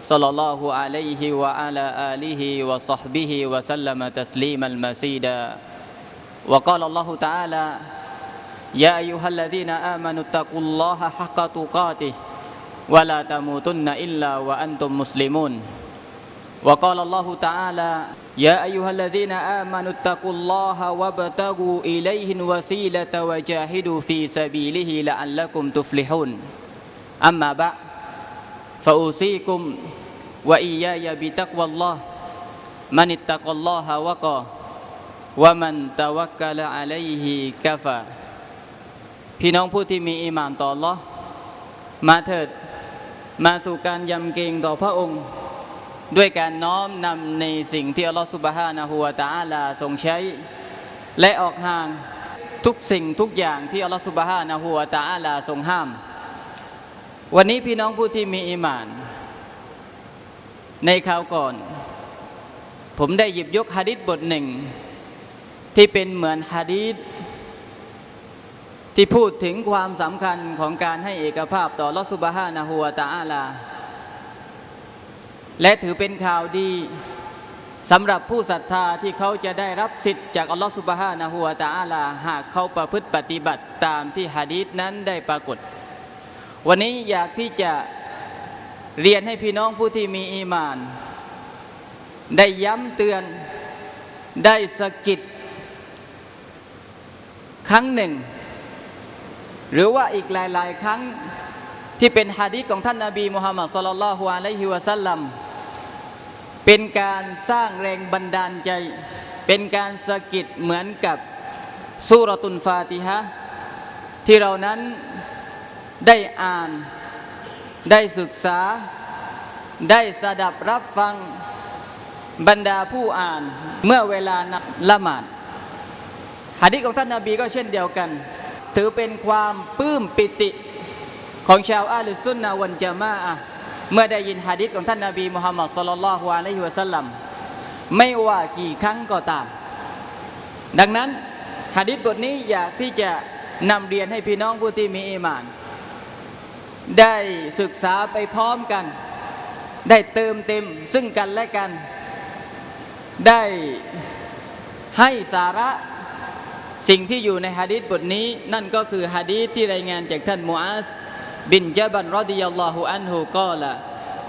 صلى الله عليه وعلى آله وصحبه وسلم تسليما مزيدا. وقال الله تعالى يا أيها الذين آمنوا اتقوا الله حق تقاته ولا تموتن إلا وأنتم مسلمون. وقال الله تعالى يا أيها الذين آمنوا اتقوا الله وابتغوا إليه الوسيلة وجاهدوا في سبيله لعلكم تفلحون. أما بعد فأوصيكم وإياي بتقوى الله من اتقى الله وقى ومن توكل عليه كفى พี่น้องผู้ที่มีอีหมานต่อ Allah มาเถิด มาสู่การยำเกรงต่อพระองค์ ด้วยการน้อมนำในสิ่งที่อัลลอฮฺสุบฮานะฮูวะตะอาลาทรงใช้ และออกห่างทุกสิ่งทุกอย่างที่อัลลอฮฺสุบฮานะฮูวะตะอาลาทรงห้าม วันนี้พี่น้องผู้ที่มีอีหมาน ในคราวก่อน ผมได้หยิบยกฮะดิษบทหนึ่ง ที่เป็นเหมือนฮะดีษที่พูดถึงความสำคัญของการให้เอกภาพต่อลอสุบฮานะฮูวตะอาลา และถือเป็นข่าวดีสำหรับผู้ศรัทธาที่เขาจะได้รับสิทธิ์จากอัลลอฮฺสุบฮานะฮูวะตะอาลา หากเขาประพฤติปฏิบัติตามที่ฮะดีษนั้นได้ปรากฏ วันนี้อยากที่จะเรียนให้พี่น้องผู้ที่มีอีมาน ได้ย้ำเตือน ได้สะกิด ครั้งหนึ่ง หรือว่าอีกหลาย ๆ ครั้งที่เป็นฮะดีษของท่านนาบีมุฮัมมัดสุลลัลลอฮุอะลัยฮิวะสัลลัมเป็นการสร้างแรงบันดาลใจ เป็นการสะกิดเหมือนกับสุรตุนฟาติฮะที่เรานั้น ได้อ่าน ได้ศึกษา ได้สดับรับฟังบรรดาผู้อ่านเมื่อเวลาละหมาดหะดีษของท่านนาบีก็เช่นเดียวกัน ถือเป็นความปลื้มปิติของชาวอาลุซุนนะวันจามาอะเมื่อได้ยินหะดีษของท่านนาบีมุฮัมมัดสุลลัลลอฮุอะลัยฮิวะสัลลัมไม่ว่ากี่ครั้งก็ตาม ดังนั้นหะดีษบทนี้อยากที่จะนำเรียนให้พี่น้องผู้ที่มีอีมาน ได้ศึกษาไปพร้อมกัน ได้เติมเต็มซึ่งกันและกัน ได้ให้สาระสิ่งที่อยู่ในฮะดีษบทนี้ นั่นก็คือฮะดีษที่รายงานจากท่านมูอาสบินจบันรอดิยัลลอฮุอันฮุกาละ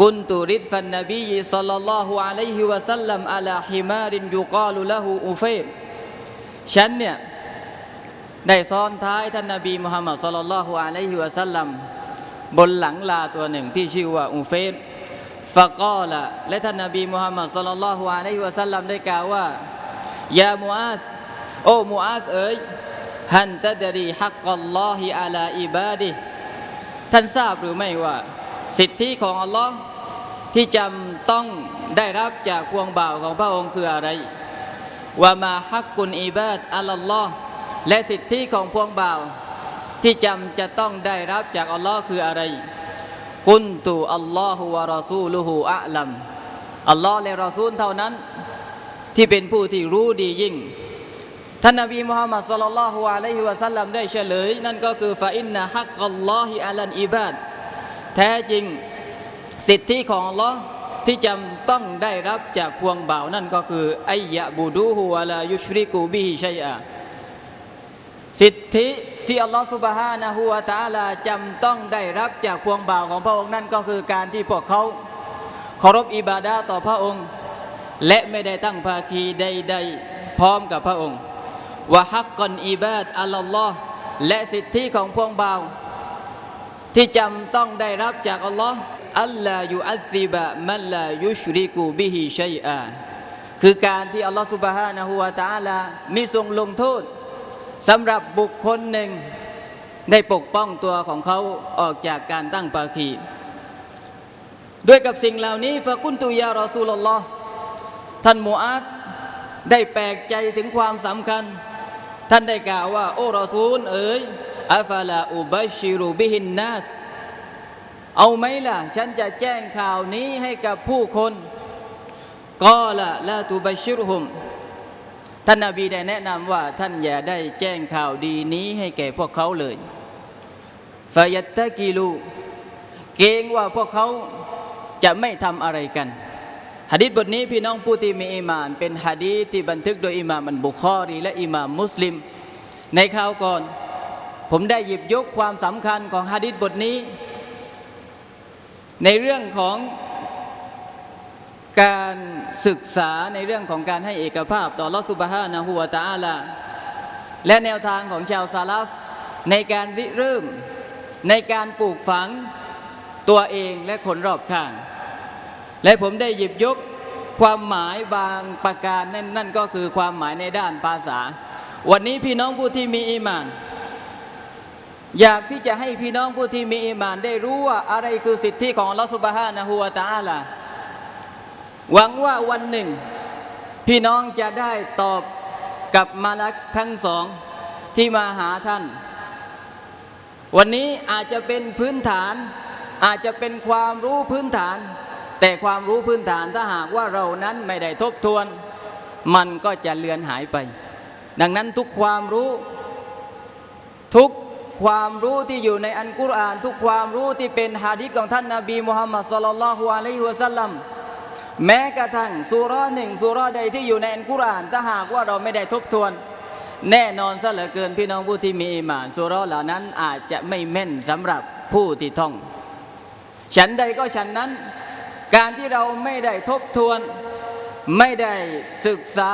กุนตุริดฟันนบีสัลลัลลอฮุอะลัยฮิวะสัลลัมอะลาฮิมารินยุกาลุละหูอุเฟรฉันเนี่ยได้ซ้อนท้ายท่านนบีมุฮัมมัดสัลลัลลอฮุอะลัยฮิวะสัลลัม บนหลังลาตัวหนึ่งที่ชื่อว่าอุเฟรฟะกอละและท่านนบีมุฮัมมัดสัลลัลฮุอะลัยฮิวะสัลลัมได้กล่าวว่ายามูอาสโอ้มูอาสเอ๋ยฮันตะดรีฮักกัลลอฮิอาลาอิบาดิท่านทราบหรือไม่ว่า สิทธิของอัลลอฮ์ที่จำต้องได้รับจากพวงบ่าวของพระองค์คืออะไรว่ามาฮักกุนอิบาดอัลลอฮ์และสิทธิของพวงบ่าว ที่จำจะต้องได้รับจากอัลลอฮ์คืออะไร กุนตุอัลลอฮฺวะรอซูลุฮูอะลัมอัลลอฮ์และรอซูลเท่านั้น ที่เป็นผู้ที่รู้ดียิ่ง ท่านนบีมุฮัมมัดสุลลัลลอฮุอะลัยฮิวะสัลลัมได้เฉลย นั่นก็คือฟาอินนะฮักกัลลอฮิอะลันอิบาดแท้จริงสิทธิของอัลลอฮ์ที่จำต้องได้รับจากพวงบ่าวนั่นก็คือไอยะบูดูฮูวะลายุชริกูบิฮิชัยอาสิทธิ ที่อัลลอฮ์สุบฮานะฮูวะตะอาลาจำต้องได้รับจากพวงบ่าวของพระองค์นั่นก็คือการที่พวกเขาเคารพอิบาดาต่อพระองค์ และไม่ได้ตั้งภาคีใดๆพร้อมกับพระองค์วะฮักกอนอิบาดอัลลอฮ์และสิทธิของพวงบ่าว ที่จำต้องได้รับจากอัลลอฮ์อัลลายูอัลซิบะมันลายุชริกูบิฮิชัยอาคือการที่อัลลอฮ์สุบฮานะฮูวะตะอาลามีทรงลงโทษ สำหรับบุคคลหนึ่ง ได้ปกป้องตัวของเขาออกจากการตั้งภาคีด้วยกับสิ่งเหล่านี้ฟะกุนตุยารอซูลลอฮ์ท่านมูอาดได้แปลกใจถึงความสำคัญ ท่านได้กล่าวว่า โอ้รอซูล เอ๋ยอัฟลาอุบัชิรุบิฮินนัสเอาไหมล่ะ ฉันจะแจ้งข่าวนี้ให้กับผู้คนก็ละละตูบัชิรุฮุม ท่านนาบีได้แนะนำว่าท่านอย่าได้แจ้งข่าวดีนี้ให้แก่พวกเขาเลยฟายัตตะกิลูเกรงว่าพวกเขาจะไม่ทำอะไรกันหะดีษบทนี้พี่น้องผู้ที่มีอีหมาน เป็นหะดีษที่บันทึกโดยอิมามอันบุคอรีและอิมามมุสลิม ในคราวก่อน ผมได้หยิบยกความสำคัญของหะดีษบทนี้ ในเรื่องของ การศึกษาในเรื่องของการให้เอกภาพต่อลอสุบฮานะฮูวตะอาลาและแนวทางของชาวซาลฟในการริเริ่มในการปลูกฝังตัวเองและคนรอบข้าง และผมได้หยิบยกความหมายบางประการนั่นนั่นก็คือความหมายในด้านภาษา วันนี้พี่น้องผู้ที่มีอีมาน อยากที่จะให้พี่น้องผู้ที่มีอีมาน ได้รู้ว่าอะไรคือสิทธิของลอสุบฮานะฮูวตะอาลา หวังว่าวันหนึ่ง พี่น้องจะได้ตอบกับมาลักทั้งสองที่มาหาท่าน วันนี้อาจจะเป็นพื้นฐาน อาจจะเป็นความรู้พื้นฐาน แต่ความรู้พื้นฐานถ้าหากว่าเรานั้นไม่ได้ทบทวน มันก็จะเลือนหายไป ดังนั้นทุกความรู้ทุกความรู้ที่อยู่ในอันกุรอาน ทุกความรู้ที่เป็นฮะดิษของท่านนาบีมุฮัมมัดสลลัลลอฮุอะลัยฮิวะสัลลัม แม้กระทั่งสุราหนึ่งสุราใดที่อยู่ในอันกุรอานถ้าหากว่าเราไม่ได้ทบทวน แน่นอนซะเหลือเกินพี่น้องผู้ที่มีอีหมานสุราเหล่านั้นอาจจะไม่แม่นสำหรับผู้ที่ท่อง ฉันใดก็ฉันนั้น การที่เราไม่ได้ทบทวน ไม่ได้ศึกษา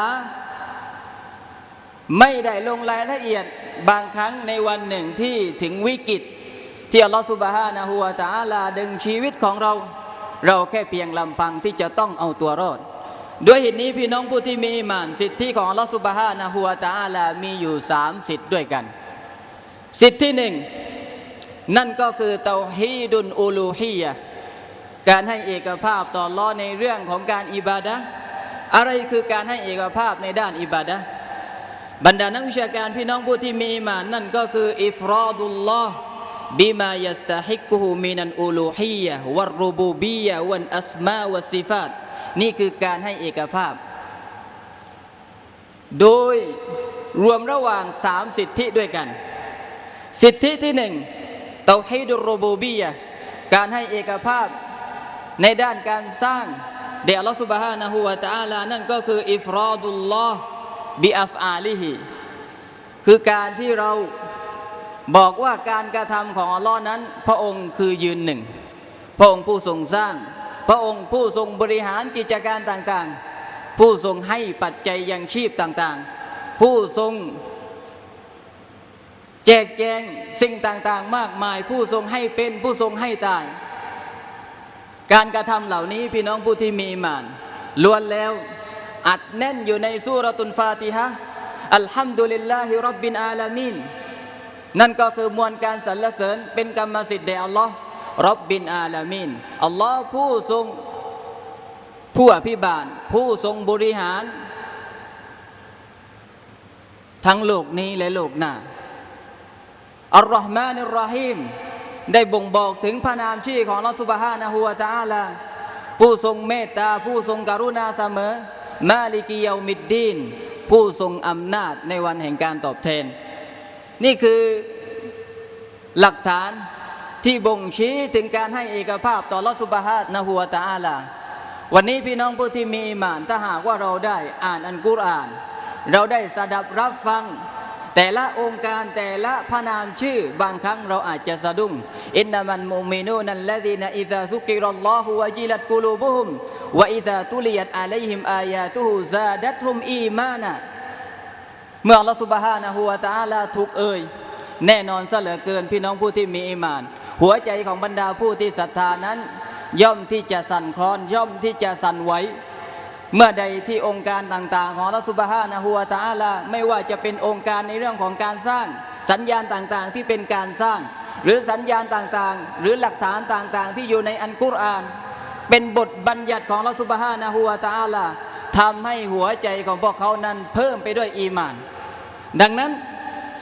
ไม่ได้ลงรายละเอียดบางครั้งในวันหนึ่งที่ถึงวิกฤตที่อัลลอฮฺสุบฮานะฮูวะตะอาลาดึงชีวิตของเรา เราแค่เพียงลำพังที่จะต้องเอาตัวรอด ด้วยเหตุนี้พี่น้องผู้ที่มีอีหมานสิทธิของอัลลอฮฺสุบฮานะฮูวตอาลามีอยู่สามสิทธิ์ด้วยกัน สิทธิที่หนึ่งนั่นก็คือเตาฮีดุนอูลูฮียะการให้เอกภาพต่ออัลลอในเรื่องของการอิบาดะอะไรคือการให้เอกภาพในด้านอิบาดะบรรดานักวิชาการพี่น้องผู้ที่มีอีหมานนั่นก็คืออิฟรอดุลลอฮ์ บิมายัสตะฮิกุฮูมินันอูลูฮียะวัรูบูบียะวันอัสมาวัสซิฟาตนี่คือการให้เอกภาพ โดยรวมระหว่างสามสิทธิด้วยกัน สิทธิที่หนึ่งเตาฮีดุรโบูบียะการให้เอกภาพในด้านการสร้างเดอัลลอฮฺสุบฮานะฮูวะตะอาลานั่นก็คืออิฟรอดุลลอฮ์บิอัฟอาลิฮิคือการที่เรา บอกว่าการกระทำของอัลลอฮ์นั้น พระองค์คือยืนหนึ่ง พระองค์ผู้ทรงสร้าง พระองค์ผู้ทรงบริหารกิจการต่างๆ ผู้ทรงให้ปัจจัยยังชีพต่างๆ ผู้ทรงแจกแจงสิ่งต่างๆ มากมาย ผู้ทรงให้เป็นผู้ทรงให้ตาย การกระทำเหล่านี้พี่น้องผู้ที่มีมานล้วนแล้วอัดแน่นอยู่ในสุรตุนฟาติฮะอัลฮัมดุลิลลาฮิรับบินอาลามีน นั่นก็คือมวลการสรรเสริญเป็นกรรมสิทธิ์แด่อัลลอฮ์รับบินอาลามีนอัลลอฮ์ผู้ทรงผู้อภิบาล ผู้ทรงบริหาร ทั้งโลกนี้และโลกหน้าอัลลอฮ์มานิรอฮีมได้บ่งบอกถึงพระนามชื่อของลอสุบฮานะฮูวะตอาลาผู้ทรงเมตตา ผู้ทรงกรุณาเสมอ มาลิกิยามิดดีน ผู้ทรงอำนาจในวันแห่งการตอบแทน นี่คือหลักฐานที่บ่งชี้ถึงการให้เอกภาพต่อลอสุบฮานะฮูวตะอาลา วันนี้พี่น้องผู้ที่มีอีหมานถ้าหากว่าเราได้อ่านอันกุรอาน เราได้สดับรับฟัง แต่ละองค์การแต่ละพระนามชื่อบางครั้งเราอาจจะสะดุ้งอินนามันมุมินูนันลลดีนอิซาซุกิรัลลอฮุวะจิลัตกุลูบุฮุมวะอิซาตุลิยัตอะลัยฮิมอายาตุฮุซาดัตฮุมอีมานะ เมื่ออัลลอฮฺสุบฮานะฮูวะตอาลาถูกเอ่ยแน่นอนซะเหลือเกินพี่น้องผู้ที่มีอีหมาน หัวใจของบรรดาผู้ที่ศรัทธานั้น ย่อมที่จะสั่นคลอนย่อมที่จะสั่นไหวเมื่อใดที่องค์การต่าง ๆ ของอัลลอฮฺสุบฮานะฮูวตอาลาไม่ว่าจะเป็นองค์การในเรื่องของการสร้าง สัญญาณต่างๆที่เป็นการสร้าง หรือสัญญาณต่างๆ หรือหลักฐานต่างๆ ที่อยู่ในอันกุรอาน เป็นบทบัญญัติของอัลลอฮฺสุบฮานะฮูวตอาลาทำให้หัวใจของพวกเขานั้นเพิ่มไปด้วยอีมาน ดังนั้น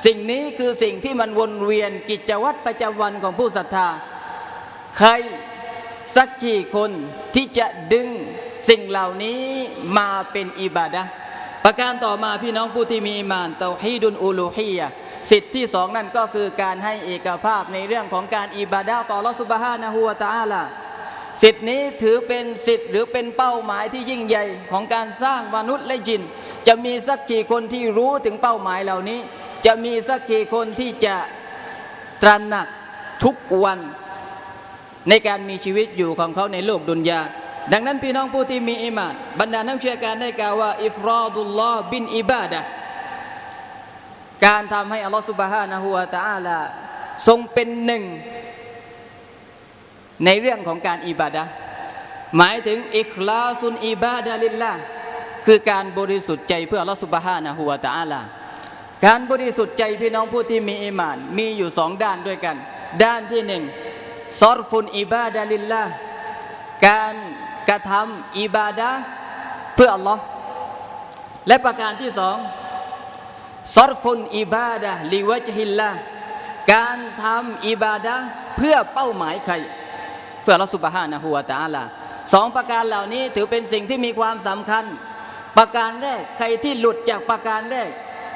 สิ่งนี้คือสิ่งที่มันวนเวียนกิจวัตรประจำวันของผู้ศรัทธา ใครสักกี่คนที่จะดึงสิ่งเหล่านี้มาเป็นอิบาดะประการต่อมาพี่น้องผู้ที่มีอิมานเตาฮีดุนอูลูฮียสิทธิที่สองนั่นก็คือการให้เอกภาพในเรื่องของการอิบาดะต่อลอสุบฮานะฮูวะตะอาลา สิทธินี้ถือเป็นสิทธิ์หรือเป็นเป้าหมายที่ยิ่งใหญ่ของการสร้างมนุษย์และจิน จะมีสักกี่คนที่รู้ถึงเป้าหมายเหล่านี้ จะมีสักกี่คนที่จะตระหนักทุกวัน ในการมีชีวิตอยู่ของเขาในโลกดุนยา ดังนั้นพี่น้องผู้ที่มีอิมานบรรดานักเชื่อการได้กล่าวว่า อิฟรอดุลลอฮ์บินอิบาดะการทำให้อัลลอฮฺสุบฮานะฮูวะตะอาลาทรงเป็นหนึ่ง ในเรื่องของการอิบาดะหมายถึงอิคลาซุนอิบาดะลิลละคือการบริสุทธิ์ใจเพื่ออัลลอฮฺสุบฮานะฮูวตะอาลาการบริสุทธิ์ใจพี่น้องผู้ที่มีอิมาน มีอยู่สองด้านด้วยกัน ด้านที่หนึ่งซอรฟุนอิบาดะลิลละการกระทำอิบาดะเพื่ออัลลอฮ์และประการที่สองซอรฟุนอิบาดะลิวะจฮิลละการทำอิบาดะเพื่อเป้าหมายใคร เพื่ออัลลอฮ์สุบฮานะฮูวตะอาลาสองประการเหล่านี้ถือเป็นสิ่งที่มีความสำคัญ ประการแรกใครที่หลุดจากประการแรก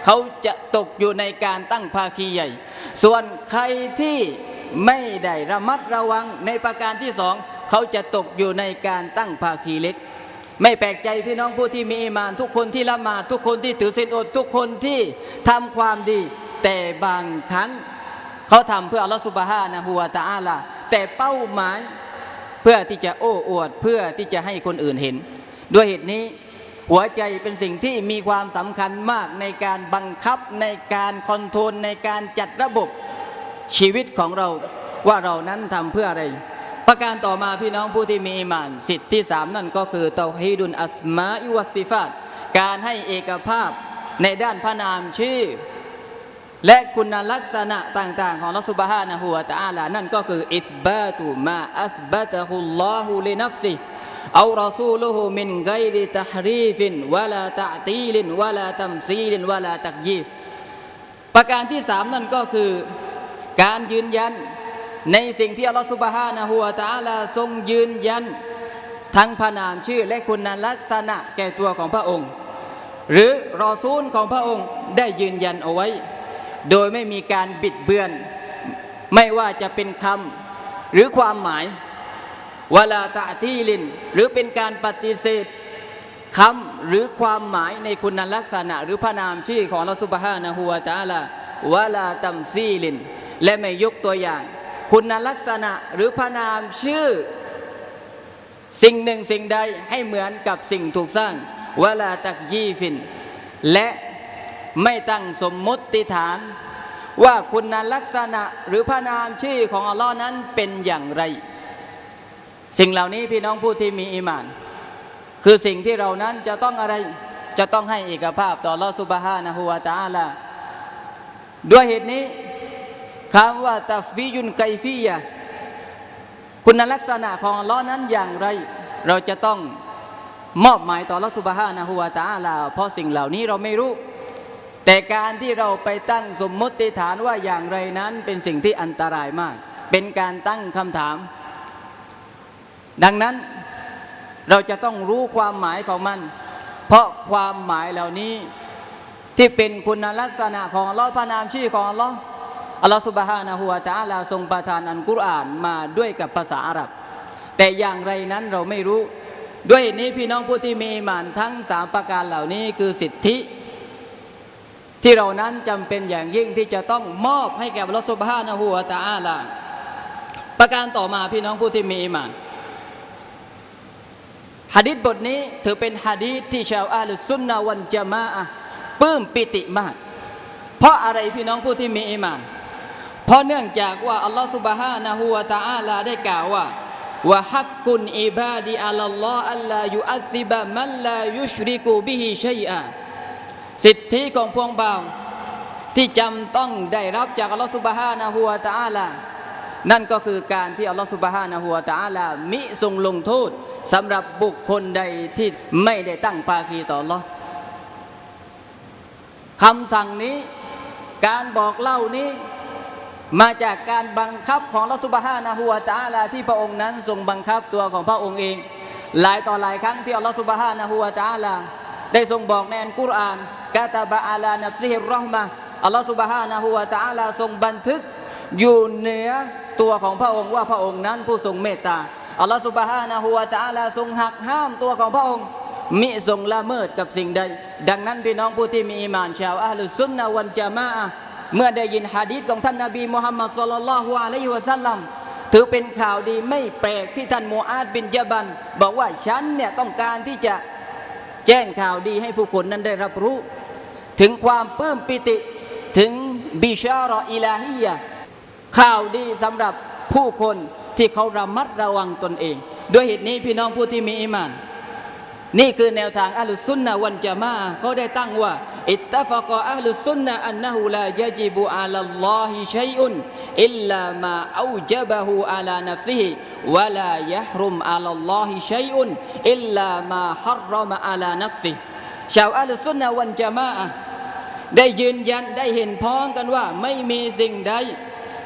เขาจะตกอยู่ในการตั้งภาคีใหญ่ ส่วนใครที่ไม่ได้ระมัดระวังในประการที่สองเขาจะตกอยู่ในการตั้งภาคีเล็ก ไม่แปลกใจพี่น้องผู้ที่มีอีมาน ทุกคนที่ละหมาดทุกคนที่ถือศีลอดทุกคนที่ทำความดี แต่บางครั้ง เขาทำเพื่ออัลลอฮฺสุบฮานะฮูวตะอาลาแต่เป้าหมาย พื่อที่จะโอ้อวดเพื่อที่จะให้คนอื่นเห็น ด้วยเหตุนี้หัวใจเป็นสิ่งที่มีความสำคัญมากในการบังคับในการคอนโทรลในการจัดระบบชีวิตของเราว่าเรานั้นทำเพื่ออะไร ประการต่อมาพี่น้องผู้ที่มีอีหมาน สิทธิที่สามนั่นก็คือเตาฮีดุนอัสมาอิวัสซิฟาตการให้เอกภาพในด้านพระนามชื่อ และคุณลักษณะต่าง ๆ ของลอสุบฮานะฮูวะตะอาลานั่นก็คืออิสบาตุมาอัสบะตะฮุลลอฮุลินัฟซิเอารอซูลุฮุมินไกริตะฮรีฟินวะลาตะตีลินวะลาตัมซีลินวะลาตักยีฟประการที่สามนั่นก็คือการยืนยันในสิ่งที่อัลลอฮฺสุบฮานะฮูวะตะอาลาทรงยืนยัน ทั้งพระนามชื่อและคุณลักษณะแก่ตัวของพระองค์ หรือรอซูลของพระองค์ได้ยืนยันเอาไว้ โดยไม่มีการบิดเบือน ไม่ว่าจะเป็นคำหรือความหมายวลาตะที่ลิน หรือเป็นการปฏิเสธคำหรือความหมายในคุณลักษณะ หรือพระนามชื่อของลอสุบฮานะฮูวะตาลาวลาตัมซีลิน และไม่ยกตัวอย่าง คุณลักษณะหรือพระนามชื่อ สิ่งหนึ่งสิ่งใดให้เหมือนกับสิ่งถูกสร้างวลาตักยีฟิน และ ไม่ตั้งสมมติฐาน ว่าคุณลักษณะหรือพระนามชื่อของอัลลอฮ์นั้นเป็นอย่างไร สิ่งเหล่านี้พี่น้องผู้ที่มีอีหมาน คือสิ่งที่เรานั้นจะต้องอะไรจะต้องให้เอกภาพต่ออัลลอฮ์ซุบฮานะฮูวะตาลาด้วยเหตุนี้คำว่าตัฟฟียุนไกฟียะคุณลักษณะของอัลลอฮ์นั้นอย่างไร เราจะต้องมอบหมายต่ออัลลอฮ์ซุบฮานะฮูวะตาลาเพราะสิ่งเหล่านี้เราไม่รู้ แต่การที่เราไปตั้งสมมติฐานว่าอย่างไรนั้นเป็นสิ่งที่อันตรายมาก เป็นการตั้งคำถาม ดังนั้นเราจะต้องรู้ความหมายของมัน เพราะความหมายเหล่านี้ที่เป็นคุณลักษณะของลอพระนามชื่อของลออัลลอฮ์สุบฮานะฮูวะตาลาทรงประทานอันกุรอานมาด้วยกับภาษาอาหรับ แต่อย่างไรนั้นเราไม่รู้ ด้วยเหตุนี้พี่น้องผู้ที่มีมานทั้งสามประการเหล่านี้คือสิทธิ ที่เรานั้นจำเป็นอย่างยิ่งที่จะต้องมอบให้แก่อัลลอฮ์สุบฮานะฮูวะตะอาลาประการต่อมาพี่น้องผู้ที่มีอีหมานฮะดิษบทนี้ถือเป็นฮะดีษที่ชาวอาลุซุนนะวันจามะอะปลื้มปิติมาก เพราะอะไรพี่น้องผู้ที่มีอีหมานเพราะเนื่องจากว่าอัลลอฮฺสุบฮานะฮูวะตะอาลาได้กล่าวว่าวะฮักกุนอิบาดีอัลลอฮ์อัลลายุอัซซิบะมันลายุชริกูบิฮิชัยอา สิทธิของพวงบ่าว ที่จำต้องได้รับจากอัลลอฮฺสุบฮานะฮูวตะอาลานั่นก็คือการที่อัลลอฮฺสุบฮานะฮูวตะอาลามิทรงลงโทษสำหรับบุคคลใดที่ไม่ได้ตั้งภาคีต่ออัลลอฮ์คำสั่งนี้การบอกเล่านี้มาจากการบังคับของอัลอสุบฮานะฮูวตาลาที่พระองค์นั้นทรงบังคับตัวของพระองค์เอง หลายต่อหลายครั้งที่อัลลอฮฺสุบฮานะฮูวตาลา ได้ทรงบอกในอัลกุรอานกาตาบะอาลานับซิฮิรเราะห์มะอัลลอฮฺสุบฮานะฮูวะตะอาลาทรงบันทึกอยู่เหนือตัวของพระองค์ว่าพระองค์นั้นผู้ทรงเมตตาอัลลอฮฺสุบฮานะฮูวะตะอาลาทรงหักห้ามตัวของพระองค์มิทรงละเมิดกับสิ่งใด ดังนั้นพี่น้องผู้ที่มีอีหมานชาวอัลลุซุนนะวันจามะเมื่อได้ยินฮะดีษของท่านนบีมุฮัมมัดศ็อลลัลลอฮุอะลัยฮิวะซัลลัมถือเป็นข่าวดีไม่แปลกที่ท่านมูอาดบินจาบัน บอกว่าฉันเนี่ยต้องการที่จะ แจ้งข่าวดีให้ผู้คนนั้นได้รับรู้ ถึงความปลื้มปิติถึงบิชารออิลาฮียข่าวดีสำหรับผู้คนที่เขาระมัดระวังตนเอง ด้วยเหตุนี้พี่น้องผู้ที่มีอิมาน นี่คือแนวทางอัลลุนนะวันจามะเขาได้ตั้งว่า อิตตะฟกะอัลลุซุนนะอันนะฮูลายะจิบุอัลลอฮิชัยอุนอิลลามาอูจบะฮูอะลานัฟซิฮิวะลายะฮรุมอัลลอฮิชัยอุนอิลลามาฮัรรมอะลานัฟซิชาวอัลลุนนะวันจามะได้ยืนยันได้เห็นพ้องกันว่า ไม่มีสิ่งใด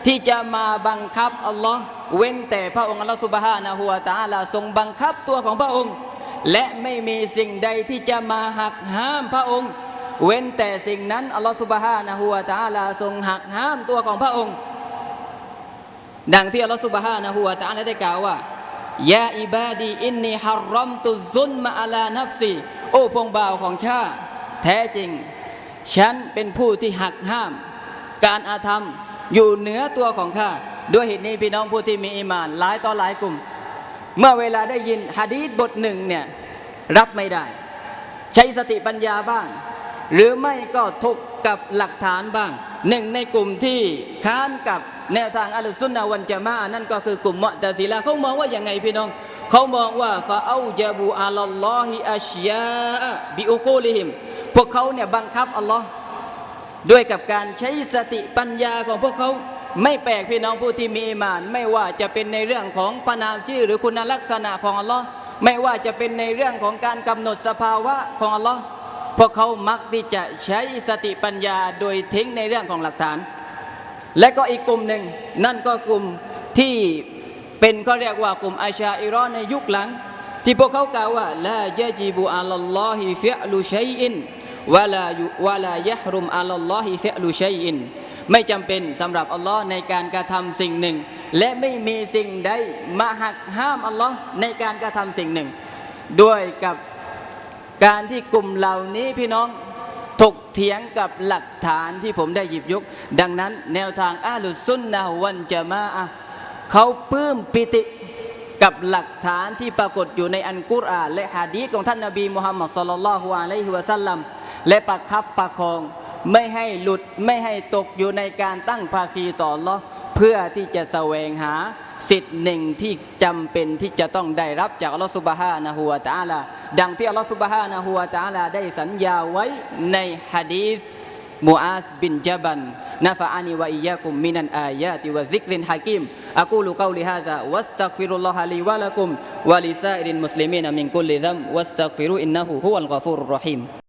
ที่จะมาบังคับอัลลอฮ์เว้นแต่พระองค์อัลลอฮ์สุบฮานะฮูวะตะอาลาทรงบังคับตัวของพระองค์ และไม่มีสิ่งใดที่จะมาหักห้ามพระองค์ เว้นแต่สิ่งนั้นอัลลอฮฺสุบฮานะฮูวะตะอาลาทรงหักห้ามตัวของพระองค์ ดังที่อัลลอฮฺสุบฮานะฮูวะตาลาได้กล่าวว่ายาอิบาดีอินนีฮารรัมตุซุนมาอลานัฟซีโอ้พงบ่าวของชาแท้จริง ฉันเป็นผู้ที่หักห้าม การอาธรรมอยู่เหนือตัวของข้าด้วยเหตุนี้พี่น้องผู้ที่มีอีหมาน หลายต่อหลายกลุ่ม เมื่อเวลาได้ยินฮะดีษบทหนึ่งเนี่ยรับไม่ได้ ใช้สติปัญญาบ้าง หรือไม่ก็ถกกับหลักฐานบ้าง หนึ่งในกลุ่มที่ค้านกับแนวทางอัลลซุนนะวันจามะอะห์นั่นก็คือกลุ่มมอตะซิละห์เขามองว่าอย่างไงพี่น้อง เขามองว่าฟาอาจาบูอัลลอฮิอัชยาบิอุกูลิฮิมพวกเขาเนี่ยบังคับอัลลอฮ์ด้วยกับการใช้สติปัญญาของพวกเขา ไม่แปลกพี่น้องผู้ที่มีอีหมาน ไม่ว่าจะเป็นในเรื่องของพระนามชื่อหรือคุณลักษณะของอัลลอฮ์ไม่ว่าจะเป็นในเรื่องของการกำหนดสภาวะของอัลลอฮ์พวกเขามักที่จะใช้สติปัญญาโดยทิ้งในเรื่องของหลักฐาน และก็อีกกลุ่มหนึ่งนั่นก็กลุ่มที่เป็นเขาเรียกว่ากลุ่มอาชาอิรอในยุคหลัง ที่พวกเขากล่าวว่าลายะจีบุอัลลอฮิฟิอลุชัยอินวะลาวะลายะฮรุมอัลลอฮิฟิอลุชัยอิน ไม่จำเป็นสำหรับอัลลอฮ์ในการกระทำสิ่งหนึ่ง และไม่มีสิ่งใดมาหักห้ามอัลลอฮ์ในการกระทำสิ่งหนึ่ง ด้วยกับการที่กลุ่มเหล่านี้พี่น้องถกเถียงกับหลักฐานที่ผมได้หยิบยก ดังนั้นแนวทางอาลุซุนนะฮ์วันจะมาอะเขาปลื้มปิติกับหลักฐานที่ปรากฏอยู่ในอันกุรอานและฮะดีษของท่านนบีมุฮัมมัดศ็อลลัลลอฮุอะลัยฮิวะซัลลัมและประคับประคอง ไม่ให้หลุดไม่ให้ตกอยู่ในการตั้งภาคีต่ออัลอเพื่อที่จะแสวงหาสิทธิ์หนึ่งที่จำเป็นที่จะต้องได้รับจากอัลลอฮ์ซุบฮานะฮูวะตะอาลาดังที่อัลลอฮ์ซุบฮานะฮูวะตะอาลาได้สัญญาไว้ในฮะดีษมูอาซบินจาบันนะฟะอานีวะอียะกุมมินันอายาติวะซิกรินฮะกิมอะกูลุกอลิฮาซาวัสตักฟิรุลลอฮะลีวะละกุมวะลิซาอิรินมุสลิมีนมินกุลลิซัมวัสตักฟิรุอินนะฮูฮุวัลกอฟูรุรราะฮีม